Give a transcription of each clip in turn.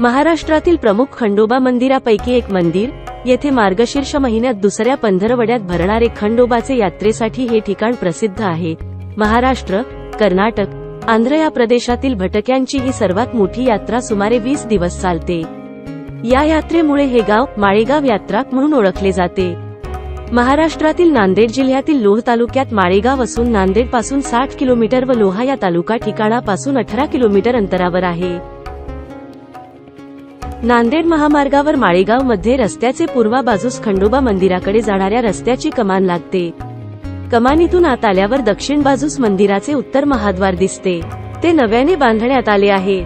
महाराष्ट्रातील प्रमुख खंडोबा मंदिरापैकी एक मंदिर येथे मार्गशीर्ष महिन्यात दुसऱ्या पंधरवड्यात भरणारे खंडोबाचे यात्रेसाठी हे ठिकाण प्रसिद्ध आहे. महाराष्ट्र कर्नाटक आंध्र या प्रदेशातील भटक्यांची ही सर्वात मोठी यात्रा सुमारे वीस दिवस चालते. या यात्रेमुळे हे गाव माळेगाव यात्रा म्हणून ओळखले जाते. महाराष्ट्रातील नांदेड जिल्ह्यातील लोह तालुक्यात माळेगाव असून नांदेडपासून साठ किलोमीटर व लोहा या तालुका ठिकाणापासून अठरा किलोमीटर अंतरावर आहे. नांदेड महामार्गावर माळेगावमध्ये रस्त्याचे पूर्वा बाजूस खंडोबा मंदिराकडे जाणाऱ्या रस्त्याची कमान लागते. कमानीतून आत आल्यावर दक्षिण बाजूस मंदिराचे उत्तर महाद्वार दिसते. ते नव्याने बांधण्यात आले आहे.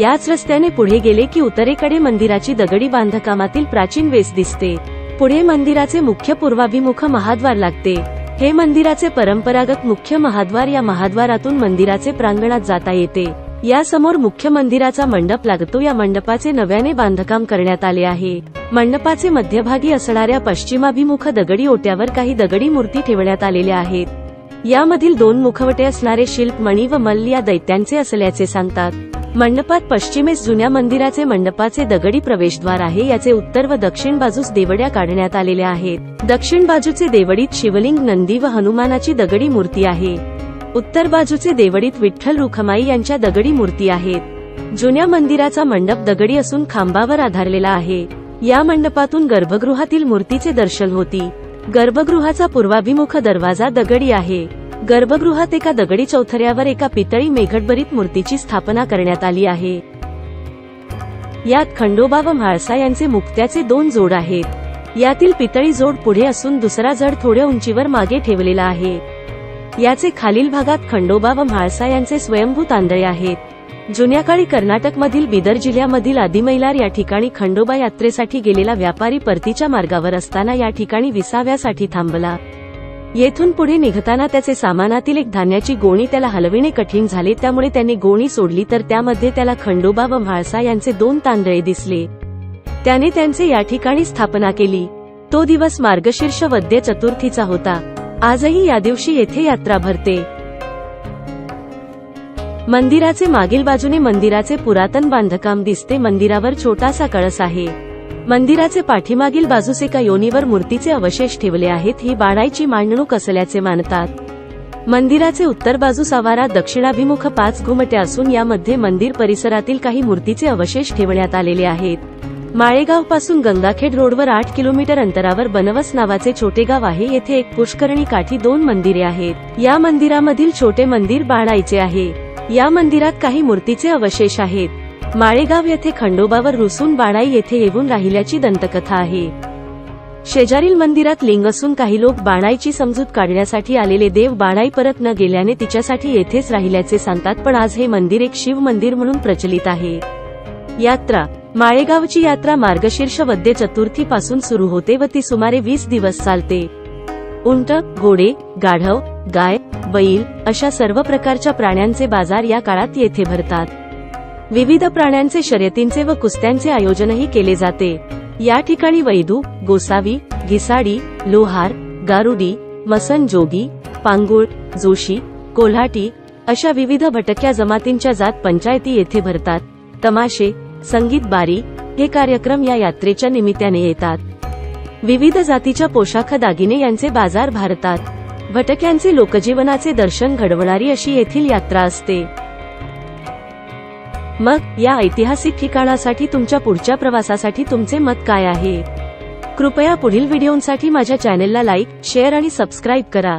याच रस्त्याने पुढे गेले की उत्तरेकडे मंदिराची दगडी बांधकामातील प्राचीन वेस दिसते. पुढे मंदिराचे मुख्य पूर्वाभिमुख महाद्वार लागते. हे मंदिराचे परंपरागत मुख्य महाद्वार या महाद्वारातून मंदिराचे प्रांगणात जाता येते. यासमोर मुख्य मंदिराचा मंडप लागतो. या मंडपाचे नव्याने बांधकाम करण्यात आले आहे. मंडपाचे मध्यभागी असणाऱ्या पश्चिमाभिमुख दगडी ओट्यावर काही दगडी मूर्ती ठेवण्यात आलेल्या आहेत. यामधील दोन मुखवटे असणारे शिल्प मणी व मल्ल या दैत्यांचे असल्याचे सांगतात. मंडपात पश्चिमेस जुन्या मंदिराचे मंडपाचे दगडी प्रवेशद्वार आहे. याचे उत्तर व दक्षिण बाजूस देवड्या काढण्यात आलेल्या आहेत. दक्षिण बाजूचे देवडीत शिवलिंग नंदी व हनुमानाची दगडी मूर्ती आहे. उत्तर बाजूचे देवडीत विठ्ठल रुखमाई यांच्या दगडी मूर्ती आहेत. जुन्या मंदिराचा मंडप दगडी असून खांबावर आधारलेला आहे. या मंडपातून गर्भगृहातील मूर्तीचे दर्शन होती. गर्भगृहाचा पूर्वाभिमुख दरवाजा दगडी आहे. गर्भगृहात एका दगडी चौथऱ्यावर एका पितळी मेघटभरीत मूर्तीची स्थापना करण्यात आली आहे. यात खंडोबा व म्हाळसा यांचे मुक्त्याचे दोन जोड आहेत. यातील पितळी जोड पुढे असून दुसरा जड थोड्या उंचीवर मागे ठेवलेला आहे. याचे खालील भागात खंडोबा व म्हाळसा यांचे स्वयंभू तांदळे आहेत. जुन्या काळी कर्नाटकमधील बिदर जिल्ह्यामधील आदिमैलार या ठिकाणी खंडोबा यात्रेसाठी गेलेला व्यापारी परतीच्या मार्गावर असताना या ठिकाणी विसाव्यासाठी थांबला. येथून पुढे निघताना त्याचे सामानातील एक धान्याची गोणी त्याला हलविणे कठीण झाले त्यामुळे त्याने गोणी सोडली तर त्यामध्ये त्याला खंडोबा व म्हाळसा यांचे दोन तांदळे दिसले. त्याने त्यांचे या ठिकाणी स्थापना केली. तो दिवस मार्गशीर्ष वद्य चतुर्थीचा होता. आजही या दिवशी येथे यात्रा भरते. मंदिराचे मागील बाजूने मंदिराचे पुरातन बांधकाम दिसते. मंदिरावर छोटासा कळस आहे. मंदिराचे पाठीमागील बाजूस एका योनीवर मूर्तीचे अवशेष ठेवले आहेत. ही बाणाईची मांडणूक असल्याचे मानतात. मंदिराचे उत्तर बाजूस आवारात दक्षिणाभिमुख पाच घुमट्या असून यामध्ये मंदिर परिसरातील काही मूर्तीचे अवशेष ठेवण्यात आलेले आहेत. माळेगावपासून गंगाखेड रोडवर आठ किलोमीटर अंतरावर बनवस नावाचे छोटे गाव आहे. येथे एक पुष्करणी काठी दोन मंदिरे आहेत. या मंदिरामधील छोटे मंदिर बाळायचे आहे. या मंदिरात काही मूर्तीचे अवशेष आहेत. माळेगाव येथे खंडोबावर रुसून बाळाई येथे येऊन राहिल्याची दंतकथा आहे. शेजारील मंदिरात लिंग असून काही लोक बाणाईची समजूत काढण्यासाठी आलेले देव बाणाई परत न गेल्याने तिच्यासाठी येथेच राहिल्याचे सांगतात पण आज हे मंदिर एक शिव मंदिर म्हणून प्रचलित आहे. यात्रा माळेगावची यात्रा मार्गशीर्ष वद्य चतुर्थी पासून सुरू होते व ती सुमारे वीस दिवस चालते. उंट घोडे गाढव गाय बैल अशा सर्व प्रकारच्या प्राण्यांचे बाजार या काळात येथे भरतात. विविध प्राण्यांचे शर्यतींचे व कुस्त्यांचे आयोजनही केले जाते. या ठिकाणी वैदू गोसावी घिसाडी लोहार गारुडी मसन जोगी पांगुळ जोशी कोल्हाटी अशा विविध भटक्या जमातींच्या जात पंचायती येथे भरतात. तमाशे संगीत बारी हे कार्यक्रम या यात्रेच्या निमित्ताने येतात. विविध जातीच्या पोशाख दागिने यांचे बाजार भारतात. भटक्यांचे लोकजीवनाचे दर्शन घडवणारी अशी येथील यात्रा असते. मग या ऐतिहासिक ठिकाणासाठी तुमच्या पुढच्या प्रवासासाठी तुमचे मत काय आहे? कृपया पुढील व्हिडिओंसाठी माझ्या चॅनेलला लाईक शेअर आणि सबस्क्राईब करा.